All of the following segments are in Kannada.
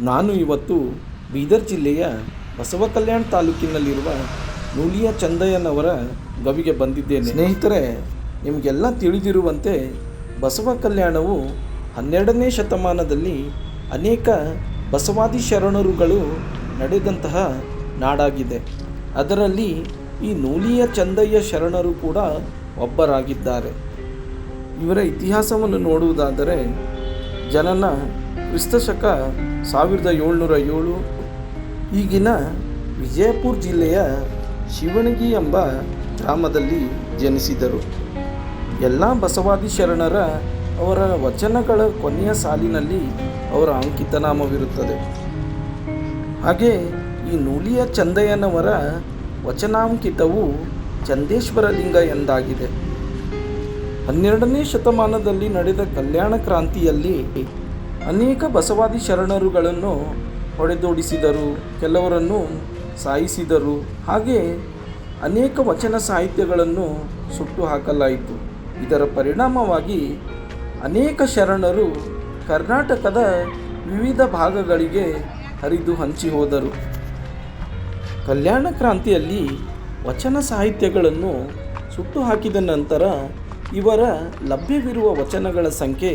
ನಾನು ಇವತ್ತು ಬೀದರ್ ಜಿಲ್ಲೆಯ ಬಸವ ಕಲ್ಯಾಣ ತಾಲೂಕಿನಲ್ಲಿರುವ ನೂಲಿಯ ಚಂದಯ್ಯನವರ ಗವಿಗೆ ಬಂದಿದ್ದೇನೆ. ಸ್ನೇಹಿತರೆ, ನಿಮಗೆಲ್ಲ ತಿಳಿದಿರುವಂತೆ ಬಸವ ಕಲ್ಯಾಣವು ಹನ್ನೆರಡನೇ ಶತಮಾನದಲ್ಲಿ ಅನೇಕ ಬಸವಾದಿ ಶರಣರುಗಳು ನಡೆದಂತಹ ನಾಡಾಗಿದೆ. ಅದರಲ್ಲಿ ಈ ನೂಲಿಯ ಚಂದಯ್ಯ ಶರಣರು ಕೂಡ ಒಬ್ಬರಾಗಿದ್ದಾರೆ. ಇವರ ಇತಿಹಾಸವನ್ನು ನೋಡುವುದಾದರೆ ಜನನ ಕ್ರಿಸ್ತಶಕ ಸಾವಿರದ ಏಳ್ನೂರ ಏಳು. ಈಗಿನ ವಿಜಯಪುರ ಜಿಲ್ಲೆಯ ಶಿವಣಗಿ ಎಂಬ ಗ್ರಾಮದಲ್ಲಿ ಜನಿಸಿದರು. ಎಲ್ಲ ಬಸವಾದಿ ಶರಣರ ಅವರ ವಚನಗಳ ಕೊನೆಯ ಸಾಲಿನಲ್ಲಿ ಅವರ ಅಂಕಿತನಾಮವಿರುತ್ತದೆ ಹಾಗೆ ಈ ನೂಲಿಯ ಚಂದಯ್ಯನವರ ವಚನಾಂಕಿತವು ಚಂದೇಶ್ವರ ಲಿಂಗ ಎಂದಾಗಿದೆ. ಹನ್ನೆರಡನೇ ಶತಮಾನದಲ್ಲಿ ನಡೆದ ಕಲ್ಯಾಣ ಕ್ರಾಂತಿಯಲ್ಲಿ ಅನೇಕ ಬಸವಾದಿ ಶರಣರುಗಳನ್ನು ಹೊಡೆದೋಡಿಸಿದರು, ಕೆಲವರನ್ನು ಸಾಯಿಸಿದರು. ಹಾಗೆ ಅನೇಕ ವಚನ ಸಾಹಿತ್ಯಗಳನ್ನು ಸುಟ್ಟು ಹಾಕಲಾಯಿತು ಇದರ ಪರಿಣಾಮವಾಗಿ ಅನೇಕ ಶರಣರು ಕರ್ನಾಟಕದ ವಿವಿಧ ಭಾಗಗಳಿಗೆ ಹರಿದು ಹಂಚಿ ಹೋದರು. ಕಲ್ಯಾಣ ಕ್ರಾಂತಿಯಲ್ಲಿ ವಚನ ಸಾಹಿತ್ಯಗಳನ್ನು ಸುಟ್ಟು ಹಾಕಿದ ನಂತರ ಇವರ ಲಭ್ಯವಿರುವ ವಚನಗಳ ಸಂಖ್ಯೆ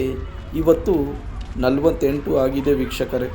ಇವತ್ತು ನಲವತ್ತೆಂಟು ಆಗಿದೆ ವೀಕ್ಷಕರೇ.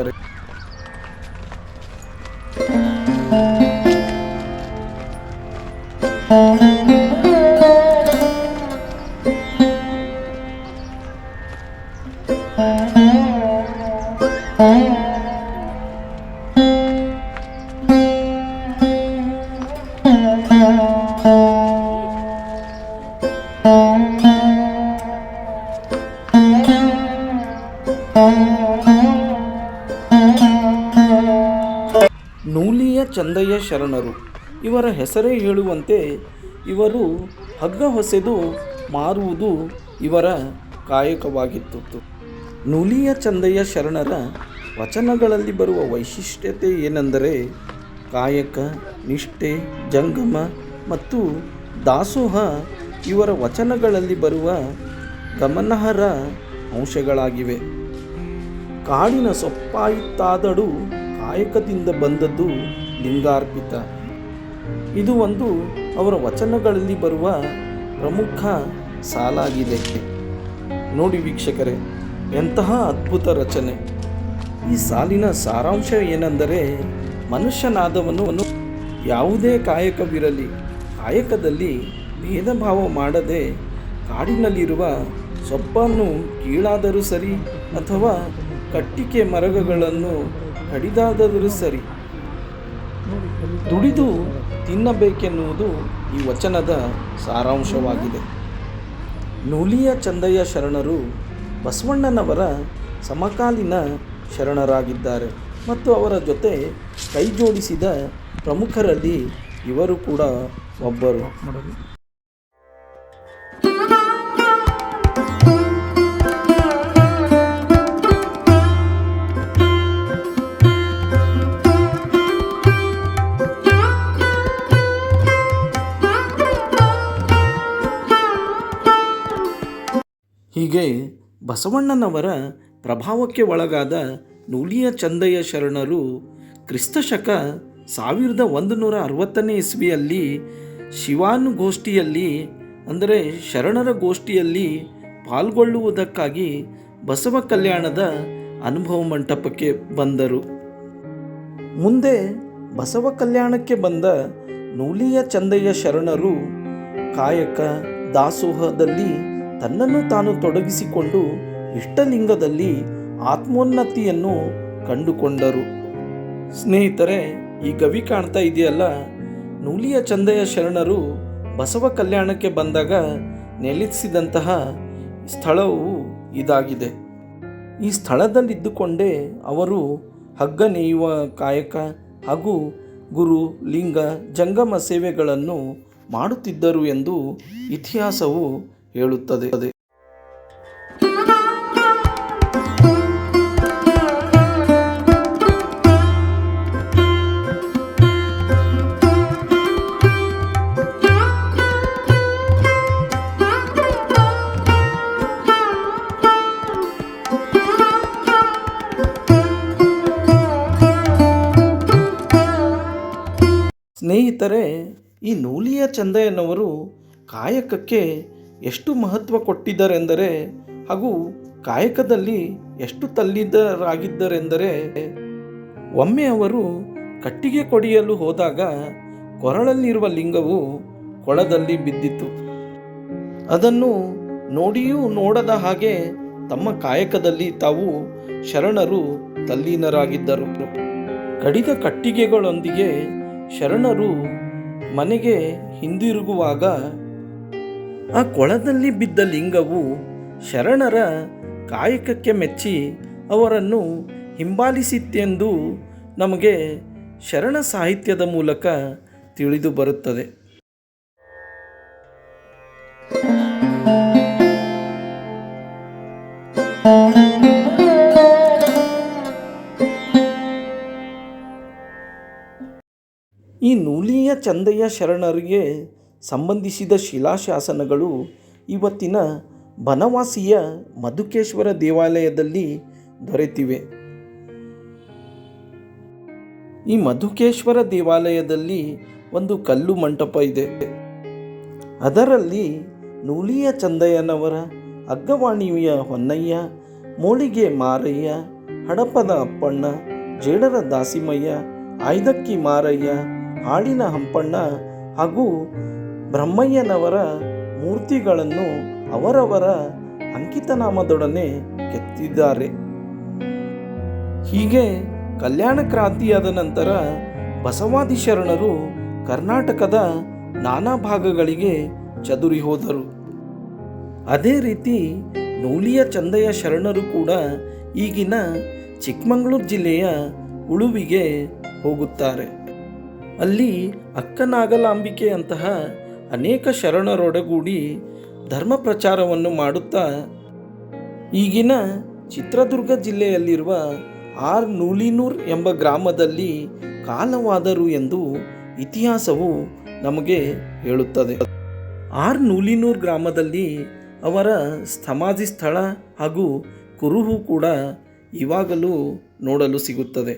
ನೂಲಿಯ ಚಂದಯ್ಯ ಶರಣರು. ಇವರ ಹೆಸರೇ ಹೇಳುವಂತೆ ಇವರು ಹಗ್ಗ ಹೊಸೆದು ಮಾರುವುದು ಇವರ ಕಾಯಕವಾಗಿತ್ತು. ನೂಲಿಯ ಚಂದಯ್ಯ ಶರಣರ ವಚನಗಳಲ್ಲಿ ಬರುವ ವೈಶಿಷ್ಟ್ಯತೆ ಏನೆಂದರೆ ಕಾಯಕ, ನಿಷ್ಠೆ, ಜಂಗಮ ಮತ್ತು ದಾಸೋಹ ಇವರ ವಚನಗಳಲ್ಲಿ ಬರುವ ಗಮನಾರ್ಹ ಅಂಶಗಳಾಗಿವೆ. ಕಾಡಿನ ಸೊಪ್ಪಾಯಿತಾದಡು ಕಾಯಕದಿಂದ ಬಂದದ್ದು ಲಿಂಗಾರ್ಪಿತ. ಇದು ಒಂದು ಅವರ ವಚನಗಳಲ್ಲಿ ಬರುವ ಪ್ರಮುಖ ಸಾಲಾಗಿದೆ. ನೋಡಿ ವೀಕ್ಷಕರೇ, ಎಂತಹ ಅದ್ಭುತ ರಚನೆ. ಈ ಸಾಲಿನ ಸಾರಾಂಶ ಏನೆಂದರೆ ಮನುಷ್ಯನಾದವನು ಯಾವುದೇ ಕಾಯಕವಿರಲಿ, ಕಾಯಕದಲ್ಲಿ ಭೇದ ಭಾವ ಮಾಡದೆ ಕಾಡಿನಲ್ಲಿರುವ ಸೊಪ್ಪನ್ನು ಕೀಳಾದರೂ ಸರಿ ಅಥವಾ ಕಟ್ಟಿಗೆ ಮರಗಗಳನ್ನು ಕಡಿದಾದರೂ ಸರಿ. ದುಡಿದು ತಿನ್ನಬೇಕೆನ್ನುವುದು ಈ ವಚನದ ಸಾರಾಂಶವಾಗಿದೆ. ನೂಲಿಯ ಚಂದಯ್ಯ ಶರಣರು ಬಸವಣ್ಣನವರ ಸಮಕಾಲೀನ ಶರಣರಾಗಿದ್ದಾರೆ ಮತ್ತು ಅವರ ಜೊತೆ ಕೈಜೋಡಿಸಿದ ಪ್ರಮುಖರಲ್ಲಿ ಇವರು ಕೂಡ ಒಬ್ಬರು. ಹೀಗೆ ಬಸವಣ್ಣನವರ ಪ್ರಭಾವಕ್ಕೆ ಒಳಗಾದ ನೂಲಿಯ ಚಂದಯ್ಯ ಶರಣರು ಕ್ರಿಸ್ತಶಕ ಸಾವಿರದ ಒಂದು ನೂರ ಅರವತ್ತನೇ ಇಸ್ವಿಯಲ್ಲಿ ಶಿವಾನುಗೋಷ್ಠಿಯಲ್ಲಿ, ಅಂದರೆ ಶರಣರ ಗೋಷ್ಠಿಯಲ್ಲಿ ಪಾಲ್ಗೊಳ್ಳುವುದಕ್ಕಾಗಿ ಬಸವ ಕಲ್ಯಾಣದ ಅನುಭವ ಮಂಟಪಕ್ಕೆ ಬಂದರು. ಮುಂದೆ ಬಸವ ಕಲ್ಯಾಣಕ್ಕೆ ಬಂದ ನೂಲಿಯ ಚಂದಯ್ಯ ಶರಣರು ಕಾಯಕ ದಾಸೋಹದಲ್ಲಿ ತನ್ನನ್ನು ತಾನು ತೊಡಗಿಸಿಕೊಂಡು ಇಷ್ಟಲಿಂಗದಲ್ಲಿ ಆತ್ಮೋನ್ನತಿಯನ್ನು ಕಂಡುಕೊಂಡರು. ಸ್ನೇಹಿತರೆ, ಈ ಗವಿ ಕಾಣ್ತಾ ಇದೆಯಲ್ಲ? ನೂಲಿಯ ಚಂದೆಯ ಶರಣರು ಬಸವ ಕಲ್ಯಾಣಕ್ಕೆ ಬಂದಾಗ ನೆಲೆಸಿದಂತಹ ಸ್ಥಳವು ಇದಾಗಿದೆ. ಈ ಸ್ಥಳದಲ್ಲಿದ್ದುಕೊಂಡೇ ಅವರು ಹಗ್ಗ ನೇಯುವ ಕಾಯಕ ಹಾಗೂ ಗುರು, ಲಿಂಗ, ಜಂಗಮ ಸೇವೆಗಳನ್ನು ಮಾಡುತ್ತಿದ್ದರು ಎಂದು ಇತಿಹಾಸವು ಹೇಳುತ್ತದೆ. ಸ್ನೇಹಿತರೆ ಈ ನೂಲಿಯ ಚಂದ ಎನ್ನುವರು ಕಾಯಕಕ್ಕೆ ಎಷ್ಟು ಮಹತ್ವ ಕೊಟ್ಟಿದ್ದಾರೆಂದರೆ ಹಾಗೂ ಕಾಯಕದಲ್ಲಿ ಎಷ್ಟು ತಲ್ಲಿದ್ದರಾಗಿದ್ದರೆಂದರೆ ಒಮ್ಮೆ ಅವರು ಕಟ್ಟಿಗೆ ಕೊಡಿಯಲು ಹೋದಾಗ ಕೊರಳಲ್ಲಿರುವ ಲಿಂಗವು ಕೊಳದಲ್ಲಿ ಬಿದ್ದಿತು. ಅದನ್ನು ನೋಡಿಯೂ ನೋಡದ ಹಾಗೆ ತಮ್ಮ ಕಾಯಕದಲ್ಲಿ ತಾವು ಶರಣರು ತಲ್ಲೀನರಾಗಿದ್ದರು. ಕಡಿದ ಕಟ್ಟಿಗೆಗಳೊಂದಿಗೆ ಶರಣರು ಮನೆಗೆ ಹಿಂದಿರುಗುವಾಗ ಆ ಕೊಳದಲ್ಲಿ ಬಿದ್ದ ಲಿಂಗವು ಶರಣರ ಕಾಯಕಕ್ಕೆ ಮೆಚ್ಚಿ ಅವರನ್ನು ಹಿಂಬಾಲಿಸಿತ್ತೆಂದು ನಮಗೆ ಶರಣ ಸಾಹಿತ್ಯದ ಮೂಲಕ ತಿಳಿದು ಬರುತ್ತದೆ. ಈ ನೂಲಿಯ ಚಂದೆಯ ಶರಣರಿಗೆ ಸಂಬಂಧಿಸಿದ ಶಿಲಾಶಾಸನಗಳು ಇವತ್ತಿನ ಬನವಾಸಿಯ ಮಧುಕೇಶ್ವರ ದೇವಾಲಯದಲ್ಲಿ ದೊರೆತಿವೆ. ಈ ಮಧುಕೇಶ್ವರ ದೇವಾಲಯದಲ್ಲಿ ಒಂದು ಕಲ್ಲು ಮಂಟಪ ಇದೆ. ಅದರಲ್ಲಿ ನೂಲಿಯ ಚಂದಯ್ಯನವರ, ಅಗ್ಗವಾಣಿಯ ಹೊನ್ನಯ್ಯ, ಮೋಳಿಗೆ ಮಾರಯ್ಯ, ಹಡಪದ ಅಪ್ಪಣ್ಣ, ಜೇಡರ ದಾಸಿಮಯ್ಯ, ಆಯ್ದಕ್ಕಿ ಮಾರಯ್ಯ, ಹಾಡಿನ ಹಂಪಣ್ಣ ಹಾಗೂ ಬ್ರಹ್ಮಯ್ಯನವರ ಮೂರ್ತಿಗಳನ್ನು ಅವರವರ ಅಂಕಿತನಾಮದೊಡನೆ ಕೆತ್ತಿದ್ದಾರೆ. ಹೀಗೆ ಕಲ್ಯಾಣ ಕ್ರಾಂತಿಯಾದ ನಂತರ ಬಸವಾದಿ ಶರಣರು ಕರ್ನಾಟಕದ ನಾನಾ ಭಾಗಗಳಿಗೆ ಚದುರಿ ಹೋದರು. ಅದೇ ರೀತಿ ನೂಲಿಯ ಚಂದಯ್ಯ ಶರಣರು ಕೂಡ ಈಗಿನ ಚಿಕ್ಕಮಗಳೂರು ಜಿಲ್ಲೆಯ ಉಳುವಿಗೆ ಹೋಗುತ್ತಾರೆ. ಅಲ್ಲಿ ಅಕ್ಕನಾಗಲಾಂಬಿಕೆಯಂತಹ ಅನೇಕ ಶರಣರೊಡಗೂಡಿ ಧರ್ಮ ಪ್ರಚಾರವನ್ನು ಮಾಡುತ್ತಾ ಈಗಿನ ಚಿತ್ರದುರ್ಗ ಜಿಲ್ಲೆಯಲ್ಲಿರುವ ಆರ್ ನೂಲಿನೂರ್ ಎಂಬ ಗ್ರಾಮದಲ್ಲಿ ಕಾಲವಾದರು ಎಂದು ಇತಿಹಾಸವು ನಮಗೆ ಹೇಳುತ್ತದೆ. ಆರ್ ನೂಲಿನೂರ್ ಗ್ರಾಮದಲ್ಲಿ ಅವರ ಸಮಾಧಿ ಸ್ಥಳ ಹಾಗೂ ಕುರುಹು ಕೂಡ ಇವಾಗಲೂ ನೋಡಲು ಸಿಗುತ್ತದೆ.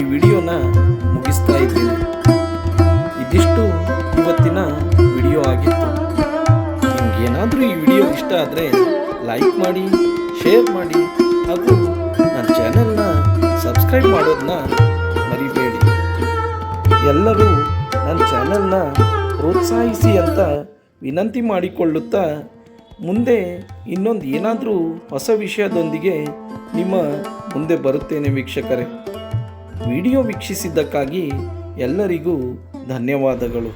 ಈ ವಿಡಿಯೋನ ಮುಗಿಸ್ತಾ ಇದ್ದೀನಿ. ಇದಿಷ್ಟು ಇವತ್ತಿನ ವಿಡಿಯೋ ಆಗಿತ್ತು. ನಿಮಗೇನಾದರೂ ಈ ವಿಡಿಯೋ ಇಷ್ಟ ಆದರೆ ಲೈಕ್ ಮಾಡಿ, ಶೇರ್ ಮಾಡಿ ಹಾಗೂ ನನ್ನ ಚಾನೆಲ್ನ ಸಬ್ಸ್ಕ್ರೈಬ್ ಮಾಡೋದನ್ನ ಮರಿಬೇಡಿ. ಎಲ್ಲರೂ ನನ್ನ ಚಾನೆಲ್ನ ಪ್ರೋತ್ಸಾಹಿಸಿ ಅಂತ ವಿನಂತಿ ಮಾಡಿಕೊಳ್ಳುತ್ತಾ ಮುಂದೆ ಇನ್ನೊಂದು ಏನಾದರೂ ಹೊಸ ವಿಷಯದೊಂದಿಗೆ ನಿಮ್ಮ ಮುಂದೆ ಬರುತ್ತೇನೆ ವೀಕ್ಷಕರೇ. ವಿಡಿಯೋ ವೀಕ್ಷಿಸಿದ್ದಕ್ಕಾಗಿ ಎಲ್ಲರಿಗೂ ಧನ್ಯವಾದಗಳು.